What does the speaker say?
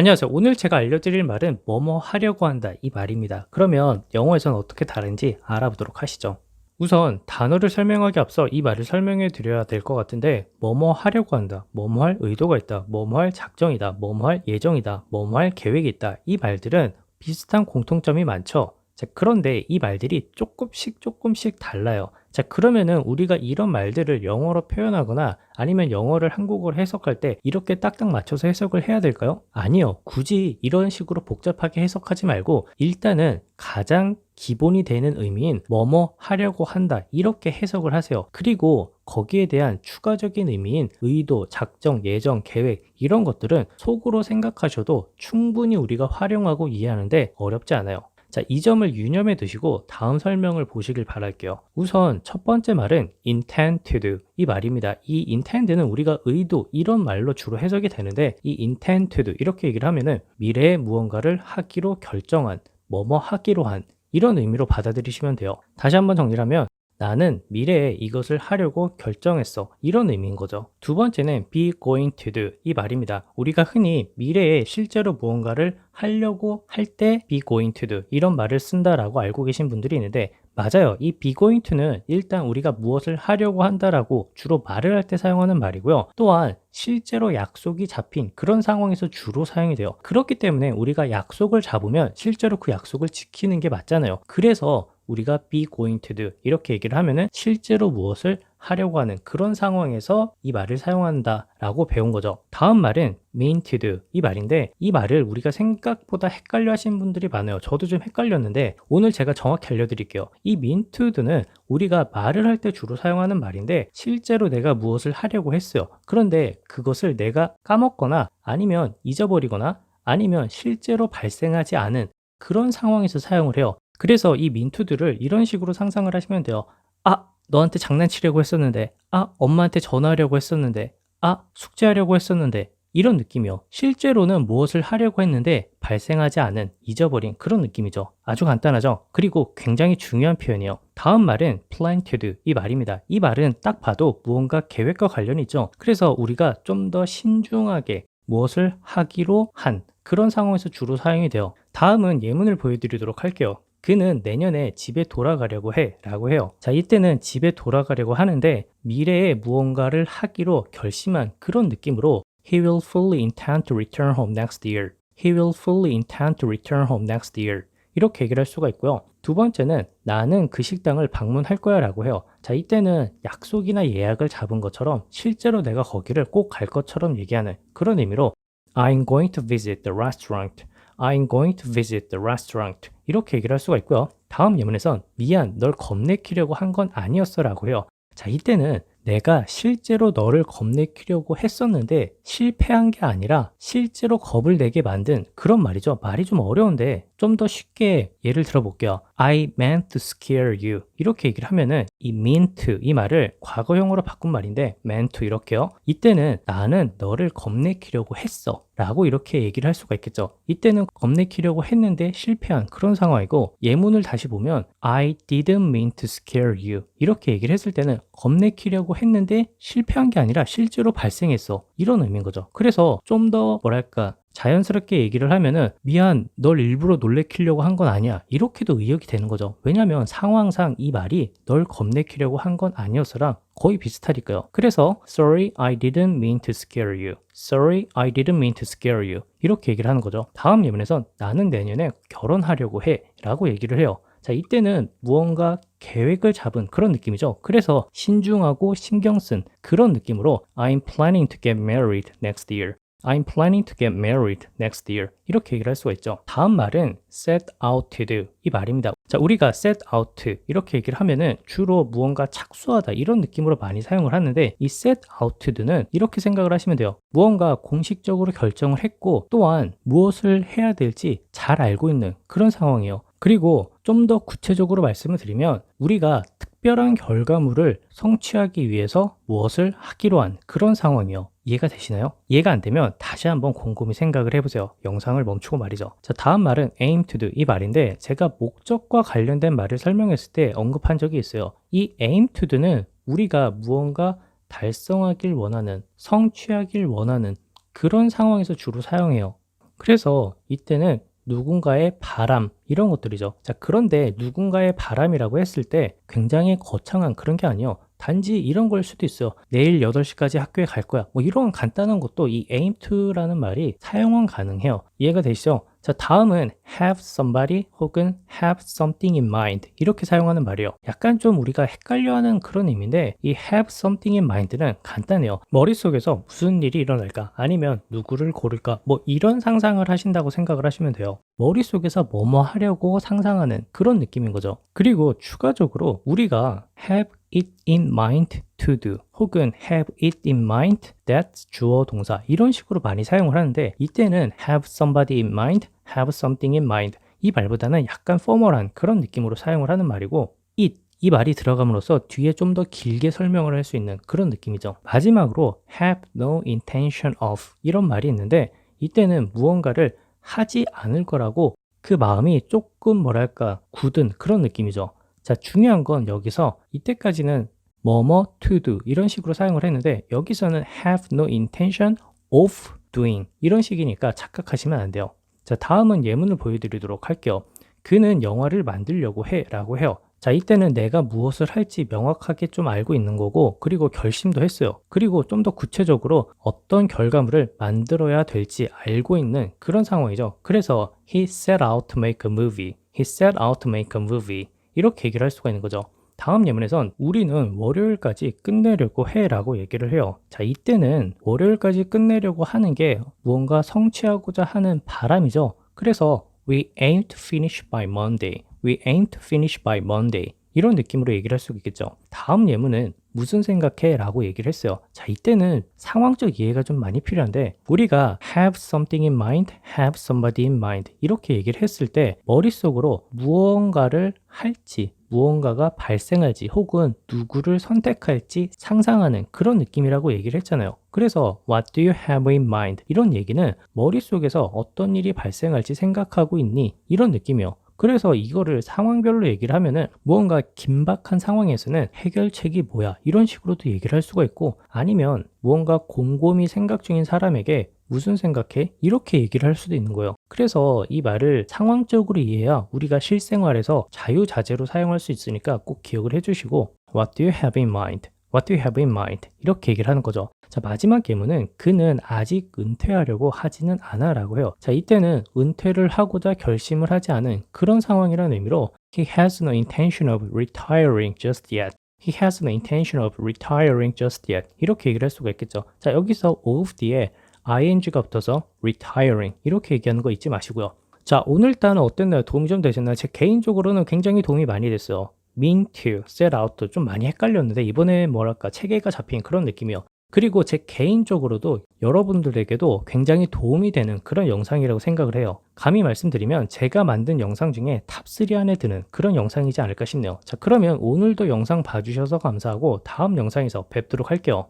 안녕하세요. 오늘 제가 알려드릴 말은 뭐뭐 하려고 한다 이 말입니다. 그러면 영어에서는 어떻게 다른지 알아보도록 하시죠. 우선 단어를 설명하기 앞서 이 말을 설명해 드려야 될 것 같은데 뭐뭐 하려고 한다, 뭐뭐 할 의도가 있다, 뭐뭐 할 작정이다, 뭐뭐 할 예정이다, 뭐뭐 할 계획이 있다 이 말들은 비슷한 공통점이 많죠. 자, 그런데 이 말들이 조금씩 조금씩 달라요. 자, 그러면은 우리가 이런 말들을 영어로 표현하거나 아니면 영어를 한국어로 해석할 때 이렇게 딱딱 맞춰서 해석을 해야 될까요? 아니요. 굳이 이런 식으로 복잡하게 해석하지 말고 일단은 가장 기본이 되는 의미인 뭐뭐 하려고 한다. 이렇게 해석을 하세요. 그리고 거기에 대한 추가적인 의미인 의도, 작정, 예정, 계획 이런 것들은 속으로 생각하셔도 충분히 우리가 활용하고 이해하는데 어렵지 않아요. 자, 이 점을 유념해 두시고 다음 설명을 보시길 바랄게요. 우선 첫 번째 말은 intend to do 이 말입니다. 이 intend는 우리가 의도 이런 말로 주로 해석이 되는데 이 intend to do 이렇게 얘기를 하면은 미래에 무언가를 하기로 결정한 뭐뭐 하기로 한 이런 의미로 받아들이시면 돼요. 다시 한번 정리하면 나는 미래에 이것을 하려고 결정했어. 이런 의미인 거죠. 두 번째는 be going to do 이 말입니다. 우리가 흔히 미래에 실제로 무언가를 하려고 할 때 be going to do 이런 말을 쓴다라고 알고 계신 분들이 있는데 맞아요. 이 be going to는 일단 우리가 무엇을 하려고 한다라고 주로 말을 할 때 사용하는 말이고요. 또한 실제로 약속이 잡힌 그런 상황에서 주로 사용이 돼요. 그렇기 때문에 우리가 약속을 잡으면 실제로 그 약속을 지키는 게 맞잖아요. 그래서 우리가 be going to do 이렇게 얘기를 하면은 실제로 무엇을 하려고 하는 그런 상황에서 이 말을 사용한다 라고 배운 거죠. 다음 말은 mean to do 이 말인데 이 말을 우리가 생각보다 헷갈려 하시는 분들이 많아요. 저도 좀 헷갈렸는데 오늘 제가 정확히 알려드릴게요. 이 mean to do는 우리가 말을 할 때 주로 사용하는 말인데 실제로 내가 무엇을 하려고 했어요. 그런데 그것을 내가 까먹거나 아니면 잊어버리거나 아니면 실제로 발생하지 않은 그런 상황에서 사용을 해요. 그래서 이 민투들을 이런 식으로 상상을 하시면 돼요. 아, 너한테 장난치려고 했었는데, 아, 엄마한테 전화하려고 했었는데, 아, 숙제하려고 했었는데, 이런 느낌이요. 실제로는 무엇을 하려고 했는데 발생하지 않은, 잊어버린 그런 느낌이죠. 아주 간단하죠? 그리고 굉장히 중요한 표현이에요. 다음 말은 plan to do 이 말입니다. 이 말은 딱 봐도 무언가 계획과 관련이 있죠. 그래서 우리가 좀 더 신중하게 무엇을 하기로 한 그런 상황에서 주로 사용이 돼요. 다음은 예문을 보여드리도록 할게요. 그는 내년에 집에 돌아가려고 해 라고 해요. 자, 이때는 집에 돌아가려고 하는데 미래에 무언가를 하기로 결심한 그런 느낌으로 He will fully intend to return home next year. He will fully intend to return home next year. 이렇게 얘기를 할 수가 있고요. 두 번째는 나는 그 식당을 방문할 거야 라고 해요. 자, 이때는 약속이나 예약을 잡은 것처럼 실제로 내가 거기를 꼭 갈 것처럼 얘기하는 그런 의미로 I'm going to visit the restaurant. I'm going to visit the restaurant. 이렇게 얘기를 할 수가 있고요. 다음 예문에선 미안, 널 겁내키려고 한 건 아니었어 라고 해요. 자, 이때는 내가 실제로 너를 겁내키려고 했었는데 실패한 게 아니라 실제로 겁을 내게 만든 그런 말이죠. 말이 좀 어려운데 좀 더 쉽게 예를 들어볼게요. I meant to scare you. 이렇게 얘기를 하면은 이 mean to 이 말을 과거형으로 바꾼 말인데 meant to 이렇게요. 이때는 나는 너를 겁내키려고 했어. 라고 이렇게 얘기를 할 수가 있겠죠. 이때는 겁내키려고 했는데 실패한 그런 상황이고 예문을 다시 보면 I didn't mean to scare you. 이렇게 얘기를 했을 때는 겁내키려고 했는데 실패한 게 아니라 실제로 발생했어. 이런 의미인 거죠. 그래서 좀 더 뭐랄까 자연스럽게 얘기를 하면은 미안 널 일부러 놀래키려고 한 건 아니야. 이렇게도 의역이 되는 거죠. 왜냐면 상황상 이 말이 널 겁내키려고 한 건 아니었어랑 거의 비슷하니까요. 그래서 sorry I didn't mean to scare you. Sorry I didn't mean to scare you. 이렇게 얘기를 하는 거죠. 다음 예문에선 나는 내년에 결혼하려고 해. 라고 얘기를 해요 자, 이때는 무언가 계획을 잡은 그런 느낌이죠. 그래서 신중하고 신경 쓴 그런 느낌으로 I'm planning to get married next year. I'm planning to get married next year. 이렇게 얘기를 할 수가 있죠. 다음 말은 set out to 이 말입니다. 자, 우리가 set out 이렇게 얘기를 하면은 주로 무언가 착수하다 이런 느낌으로 많이 사용을 하는데 이 set out to do는 이렇게 생각을 하시면 돼요. 무언가 공식적으로 결정을 했고 또한 무엇을 해야 될지 잘 알고 있는 그런 상황이에요. 그리고 좀 더 구체적으로 말씀을 드리면 우리가 특별한 결과물을 성취하기 위해서 무엇을 하기로 한 그런 상황이요. 이해가 되시나요? 이해가 안 되면 다시 한번 곰곰이 생각을 해보세요. 영상을 멈추고 말이죠. 자, 다음 말은 aim to do 이 말인데 제가 목적과 관련된 말을 설명했을 때 언급한 적이 있어요. 이 aim to do는 우리가 무언가 달성하길 원하는, 성취하길 원하는 그런 상황에서 주로 사용해요. 그래서 이때는 누군가의 바람 이런 것들이죠. 자, 그런데 누군가의 바람이라고 했을 때 굉장히 거창한 그런 게 아니에요. 단지 이런 걸 수도 있어요. 내일 8시까지 학교에 갈 거야. 뭐 이런 간단한 것도 이 aim to라는 말이 사용은 가능해요. 이해가 되시죠? 자, 다음은 have somebody 혹은 have something in mind 이렇게 사용하는 말이에요. 약간 좀 우리가 헷갈려하는 그런 의미인데 이 have something in mind는 간단해요. 머릿속에서 무슨 일이 일어날까 아니면 누구를 고를까 뭐 이런 상상을 하신다고 생각을 하시면 돼요. 머릿속에서 뭐뭐 하려고 상상하는 그런 느낌인 거죠. 그리고 추가적으로 우리가 have it in mind to do 혹은 have it in mind that 주어 동사 이런 식으로 많이 사용을 하는데 이때는 have somebody in mind, have something in mind 이 말보다는 약간 포멀한 그런 느낌으로 사용을 하는 말이고 it 이 말이 들어감으로써 뒤에 좀 더 길게 설명을 할 수 있는 그런 느낌이죠. 마지막으로 have no intention of 이런 말이 있는데 이때는 무언가를 하지 않을 거라고 그 마음이 조금 뭐랄까 굳은 그런 느낌이죠. 자, 중요한 건 여기서 이때까지는 뭐뭐 to do 이런 식으로 사용을 했는데 여기서는 have no intention of doing 이런 식이니까 착각하시면 안 돼요. 자, 다음은 예문을 보여드리도록 할게요. 그는 영화를 만들려고 해 라고 해요. 자, 이때는 내가 무엇을 할지 명확하게 좀 알고 있는 거고, 그리고 결심도 했어요. 그리고 좀 더 구체적으로 어떤 결과물을 만들어야 될지 알고 있는 그런 상황이죠. 그래서 he set out to make a movie. he set out to make a movie. 이렇게 얘기를 할 수가 있는 거죠. 다음 예문에선 우리는 월요일까지 끝내려고 해 라고 얘기를 해요. 자, 이때는 월요일까지 끝내려고 하는 게 무언가 성취하고자 하는 바람이죠. 그래서 we aim to finish by Monday. We aim to finish by Monday. 이런 느낌으로 얘기를 할수 있겠죠. 다음 예문은 무슨 생각해? 라고 얘기를 했어요. 자, 이때는 상황적 이해가 좀 많이 필요한데, 우리가 have something in mind, have somebody in mind. 이렇게 얘기를 했을 때, 머릿속으로 무언가를 할지, 무언가가 발생할지, 혹은 누구를 선택할지 상상하는 그런 느낌이라고 얘기를 했잖아요. 그래서 what do you have in mind? 이런 얘기는 머릿속에서 어떤 일이 발생할지 생각하고 있니? 이런 느낌이에요. 그래서 이거를 상황별로 얘기를 하면은 무언가 긴박한 상황에서는 해결책이 뭐야 이런 식으로도 얘기를 할 수가 있고 아니면 무언가 곰곰이 생각 중인 사람에게 무슨 생각해? 이렇게 얘기를 할 수도 있는 거예요. 그래서 이 말을 상황적으로 이해해야 우리가 실생활에서 자유자재로 사용할 수 있으니까 꼭 기억을 해주시고 What do you have in mind? What do you have in mind? 이렇게 얘기를 하는 거죠. 자, 마지막 예문은 그는 아직 은퇴하려고 하지는 않아 라고 해요. 자, 이때는 은퇴를 하고자 결심을 하지 않은 그런 상황이라는 의미로 He has no intention of retiring just yet. He has no intention of retiring just yet. 이렇게 얘기를 할 수가 있겠죠. 자, 여기서 of 뒤에 ing가 붙어서 retiring 이렇게 얘기하는 거 잊지 마시고요. 자, 오늘 단어 어땠나요? 도움이 좀 되셨나요? 제 개인적으로는 굉장히 도움이 많이 됐어요. mean to, set out도 좀 많이 헷갈렸는데 이번에 뭐랄까 체계가 잡힌 그런 느낌이요. 그리고 제 개인적으로도 여러분들에게도 굉장히 도움이 되는 그런 영상이라고 생각을 해요. 감히 말씀드리면 제가 만든 영상 중에 탑3 안에 드는 그런 영상이지 않을까 싶네요. 자, 그러면 오늘도 영상 봐주셔서 감사하고 다음 영상에서 뵙도록 할게요.